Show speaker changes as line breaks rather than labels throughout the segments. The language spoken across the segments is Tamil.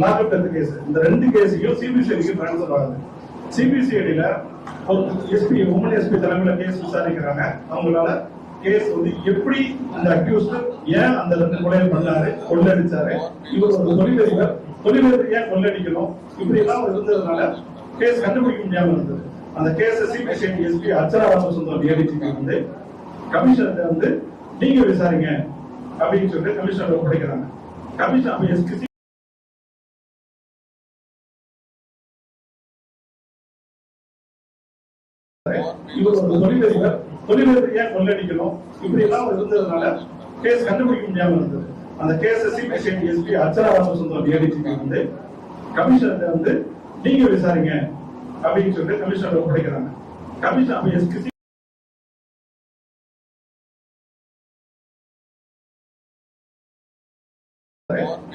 லாக்அப் கேஸ் இந்த ரெண்டு கேஸையும் சிபிசிஐடிக்கு ட்ரான்ஸ்ஃபர் ஆகுது சிபிசிஐடியில ஒரு எஸ்பி உமன் எஸ்பி தலைமையில கேஸ் விசாரிக்கிறாங்க. அவங்களால கேஸ் வந்து எப்படி அந்த அக்யூஸ்ட் ஏன் அந்த ரெண்டு கொலையை பண்ணாரு கொள்ளடிச்சாரு? இவர் ஒரு தொழிலதிபர். தொழிலதிபர் ஏன் கொள்ளடிக்கணும்? இப்படி எல்லாம் இருந்ததுனால கேஸ் கண்டுபிடிக்க முடியாம இருந்தது. அந்த case CBCID SP Archana Ramasundaram ஏடிஜிக்கு வந்து கமிஷனர் வந்து நீங்க விசாரிங்க அப்படின்னு சொல்லிட்டு கமிஷனர் ஒப்படைக்கிறாங்க. கமிஷன் எஸ்பி தொழிலதிபர் தொழிலதிபர் ஏன் கொள்ளடிக்கணும் இப்படி எல்லாம் இருந்ததுனால கேஸ் கண்டுபிடிக்க முடியாம இருந்தது அந்த case CBCID SP Archana Ramasundaram ஏடிஜிக்கு வந்து கமிஷனர் வந்து நீங்க விசாரிங்க அப்படின்னு சொல்லிட்டு கமிஷனர் ஒப்படைக்கிறாங்க கமிஷன் எஸ்பி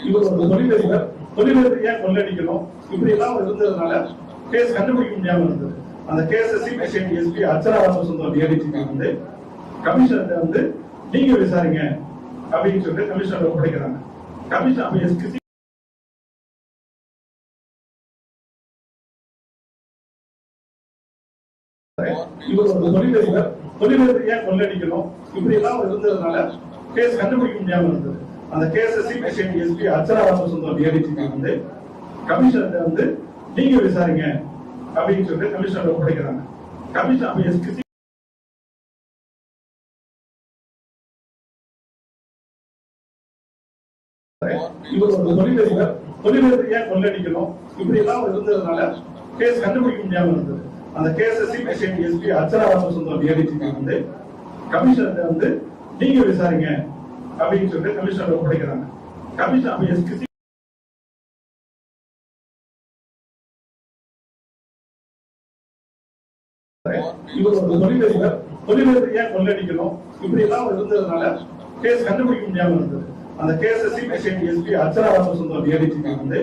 இவர் ஒரு தொழிலதிபர் தொழிலதிபர் ஏன் கொள்ளடிக்கணும் இப்படி எல்லாம் இருந்ததுனால கேஸ் கண்டுபிடிக்க முடியாம இருந்தது. அந்த case CBCID SP Archana Ramasundaram ஏடிஜிக்கு வந்து. கமிஷனர் வந்து நீங்க விசாரிங்க அப்படின்னு சொல்லிட்டு கமிஷனர் ஒப்படைக்கிறாங்க கமிஷன் அப்ப எஸ்பி இவர் ஒரு தொழிலதிபர். தொழிலதிபர் ஏன் கொள்ளடிக்கணும்? இப்படி எல்லாம் இருந்ததுனால கேஸ் கண்டுபிடிக்க முடியாம இருந்தது. அந்த case CBCID SP Archana Ramasundaram ஏடிஜிக்கு வந்து. கமிஷனர் வந்து நீங்க விசாரிங்க. அப்படின்னு சொல்லி கமிஷனர் ஒப்படைக்கிறாங்க கமிஷன் அப்ப இவர் ஒரு தொழிலதிபர். தொழிலதிபர் ஏன் கொள்ளடிக்கணும்? இப்படி எல்லாம் இருந்ததுனால கேஸ் கண்டுபிடிக்க முடியாம இருந்தது. அந்த case CBCID SP Archana Ramasundaram ADGP வந்து கமிஷனர் வந்து நீங்க விசாரிங்க. அப்படின்னு சொல்லிட்டு கமிஷனர் ஒப்படைக்கிறாங்க கமிஷன் அப்ப இவர் ஒரு தொழிலதிபர் தொழிலதிபர் ஏன் கொள்ளடிக்கணும்? இப்படி எல்லாம் இருந்ததுனால கேஸ் கண்டுபிடிக்க முடியாம இருந்தது அந்த case CBCID SP Archana Ramasundaram ஏடிஜிக்கு வந்து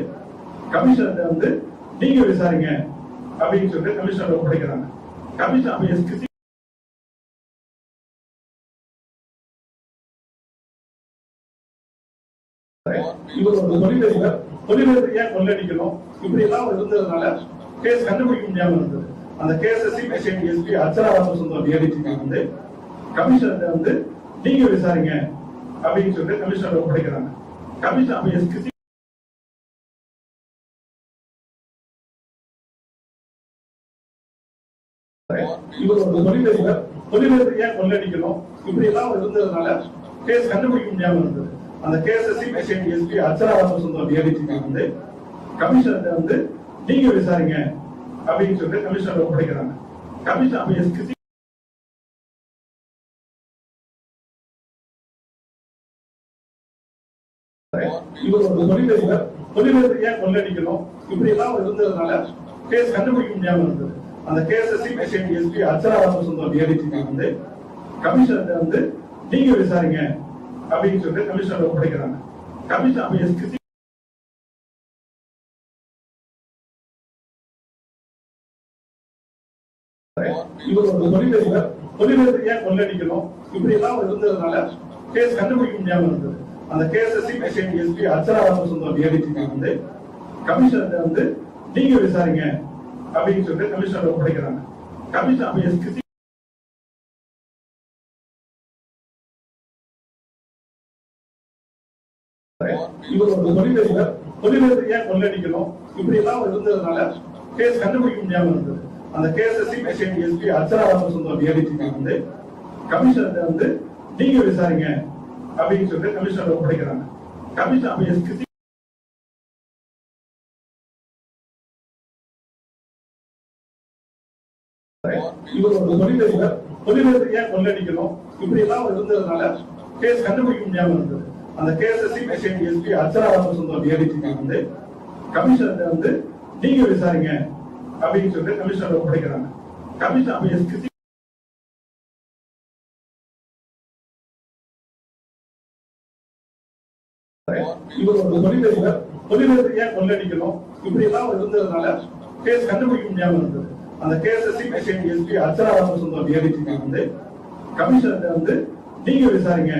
கமிஷனர் வந்து நீங்க விசாரிங்க அப்படின்னு சொல்லிட்டு கமிஷனர் ஒப்படைக்கிறாங்க கமிஷன் எஸ்பி இவர் ஒரு தொழிலதிபர் தொழிலதிபர் ஏன் கொள்ளடிக்கணும் இப்படி எல்லாம் இருந்ததுனால கேஸ் கண்டுபிடிக்க முடியாம இருந்தது. அந்த case CBCID SP Archana Ramasundaram ஏடிஜிக்கு வந்து. கமிஷனர் வந்து நீங்க விசாரிங்க அப்படின்னு சொல்லிட்டு கமிஷனர் ஒப்படைக்கிறாங்க. கமிஷன் அப்ப எஸ்பி இவர் ஒரு தொழிலதிபர். தொழிலதிபர் ஏன் கொள்ளடிக்கணும்? இப்படி எல்லாம் இருந்ததுனால கேஸ் கண்டுபிடிக்க முடியாம இருந்தது. அந்த case CBCID SP Archana Ramasundaram ஏடிஜிக்கு வந்து. கமிஷனர் வந்து நீங்க விசாரிங்க அப்படின்னு சொல்லிட்டு கமிஷனர் ஒப்படைக்கிறாங்க கமிஷன் இவர் ஒரு தொழிலதிபர். தொழிலதிபர் ஏன் கொள்ளடிக்கணும்? இப்படி எல்லாம் இருந்ததுனால கேஸ் கண்டுபிடிக்க முடியாம இருந்தது. அந்த case CBCID SP Archana Ramasundaram ஏடிஜிக்கு வந்து கமிஷனர் வந்து நீங்க விசாரிங்க. அப்படின்னு சொல்லிட்டு கமிஷனர் ஒப்படைக்கிறாங்க கமிஷன் அப்ப இவர் ஒரு தொழிலதிபர் தொழிலதிபர் ஏன் கொள்ளடிக்கணும் இப்படி எல்லாம் இருந்ததுனால கேஸ் கண்டுபிடிக்க முடியாம இருந்தது அந்த case CBCID SP Archana Ramasundaram ஏடிஜிக்கு வந்து கமிஷனர் வந்து நீங்க விசாரிங்க அப்படின்னு சொல்லிட்டு கமிஷனர் ஒப்படைக்கிறாங்க கமிஷன் அப்ப எஸ்பி இவர் ஒரு தொழிலதிபர் தொழிலதிபர் ஏன் கொள்ளடிக்கணும் இப்படி எல்லாம் இருந்ததுனால கேஸ் கண்டுபிடிக்க முடியாம இருந்தது. அந்த case CBCID SP Archana Ramasundaram ஏடிஜிக்கு வந்து கமிஷனர் வந்து நீங்க விசாரிங்க அப்படின்னு சொல்லிட்டு கமிஷனர் ஒப்படைக்கிறாங்க கமிஷன் அப்ப எஸ்பி இவர் ஒரு தொழிலதிபர். தொழிலதிபர் ஏன் கொள்ளடிக்கணும்? இப்படி எல்லாம் இருந்ததுனால கேஸ் கண்டுபிடிக்க முடியாம இருந்தது. அந்த case CBCID SP Archana Ramasundaram ஏடிஜிக்கு வந்து கமிஷனர் வந்து நீங்க விசாரிங்க அப்படின்னு சொல்லிட்டு கமிஷனர் ஒப்படைக்கிறாங்க கமிஷன் அப்ப எஸ்பி இவர் ஒரு தொழிலதிபர் தொழிலதிபர் ஏன் கொள்ளடிக்கணும்? இப்படி எல்லாம் இருந்ததுனால கேஸ் கண்டுபிடிக்க முடியாம இருந்தது. அந்த case CBCI SP Archana Ramasundaram ADGP வந்து கமிஷனர் வந்து நீங்க விசாரிங்க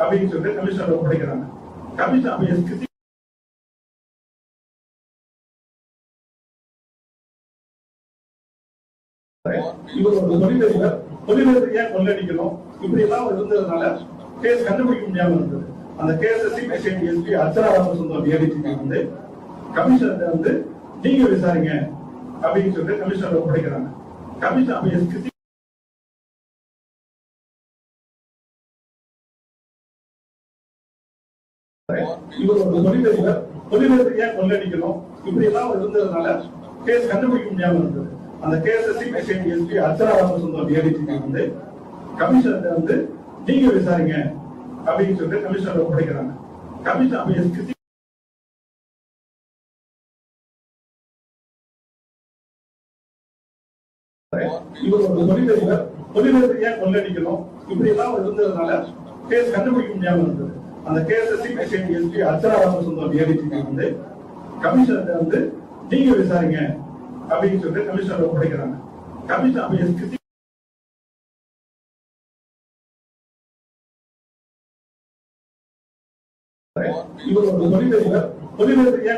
அப்படின்னு சொல்லிட்டு கமிஷனர் ஒப்படைக்கிறாங்க கமிஷன் அப்ப எஸ்பி இவர் ஒரு தொழிலதிபர் தொழிலதிபர் ஏன் கொள்ளடிக்கணும்? இப்படி எல்லாம் இருந்ததுனால கேஸ் கண்டுபிடிக்க முடியாம இருந்தது அந்த case CBCID SP Archana Ramasundaram ADGP வந்து கமிஷனர் வந்து நீங்க விசாரிங்க அப்படின்னு சொல்லிட்டு கமிஷனர் ஒப்படைக்கிறாங்க கமிஷன் அப்ப எஸ்பி இவர் ஒரு தொழிலதிபர் தொழிலதிபர் ஏன் கொள்ளடிக்கணும் இப்படி எல்லாம் இருந்ததுனால கேஸ் கண்டுபிடிக்க முடியாம இருந்தது. அந்த case CBCID SP Archana Ramasundaram ADGP வந்து கமிஷனர் வந்து நீங்க விசாரிங்க அப்படின்னு சொல்லிட்டு கமிஷனர் ஒப்படைக்கிறாங்க. கமிஷன் அப்ப எஸ்பி இவர் ஒரு தொழிலதிபர் தொழிலதிபர் ஏன் கொள்ளடிக்கணும் இப்படி எல்லாம் இருந்ததுனால கேஸ் கண்டுபிடிக்க முடியாம இருந்தது. அந்த case CBCID SP Archana Ramasundaram ADGP வந்து கமிஷனர் வந்து நீங்க விசாரிங்க அப்படின்னு சொல்லி கமிஷனர் ஒப்படைக்கிறாங்க. கமிஷன் இவர் ஒரு தொழிலதிபர் தொழிலதிபர் ஏன்